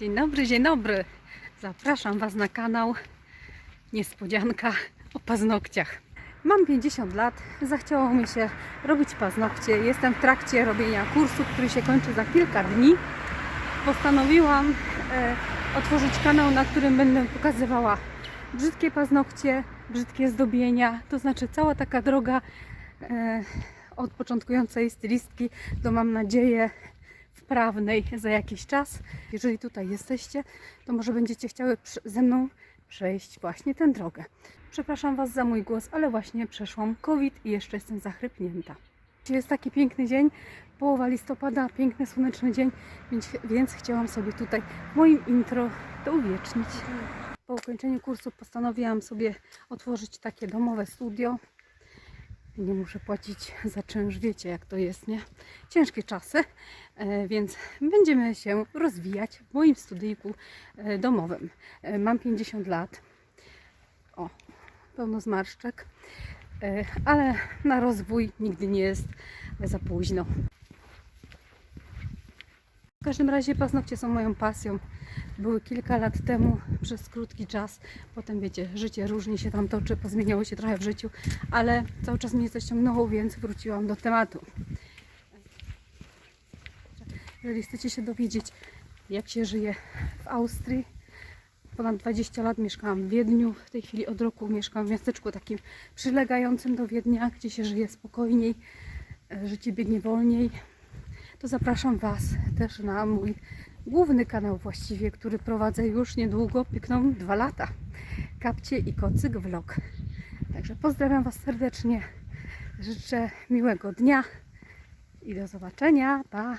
Dzień dobry, dzień dobry. Zapraszam Was na kanał Niespodzianka o paznokciach. Mam 50 lat, zachciało mi się robić paznokcie. Jestem w trakcie robienia kursu, który się kończy za kilka dni. Postanowiłam e, otworzyć kanał, na którym będę pokazywała brzydkie paznokcie, brzydkie zdobienia, to znaczy cała taka droga e, od początkującej stylistki do mam nadzieję wprawnej za jakiś czas. Jeżeli tutaj jesteście, to może będziecie chciały ze mną przejść właśnie tę drogę. Przepraszam Was za mój głos, ale właśnie przeszłam COVID i jeszcze jestem zachrypnięta. Jest taki piękny dzień, połowa listopada, piękny słoneczny dzień, więc, więc chciałam sobie tutaj moim intro to uwiecznić. Po ukończeniu kursu postanowiłam sobie otworzyć takie domowe studio. Nie muszę płacić za czynsz, wiecie jak to jest, nie? Ciężkie czasy, e, więc będziemy się rozwijać w moim studyjku e, domowym. E, Mam 50 lat. O, pełno zmarszczek, ale na rozwój nigdy nie jest za późno. W każdym razie paznokcie są moją pasją. Były kilka lat temu przez krótki czas. Potem wiecie, życie różnie się tam toczy, pozmieniało się trochę w życiu, ale cały czas mnie to ściągnęło, więc wróciłam do tematu. Jeżeli chcecie się dowiedzieć, jak się żyje w Austrii, ponad 20 lat mieszkałam w Wiedniu. W tej chwili od roku mieszkam w miasteczku takim przylegającym do Wiednia, gdzie się żyje spokojniej, życie biegnie wolniej. To zapraszam Was też na mój główny kanał właściwie, który prowadzę już niedługo, pykną dwa lata. Kapcie i kocyk vlog. Także pozdrawiam Was serdecznie. Życzę miłego dnia i do zobaczenia. Pa!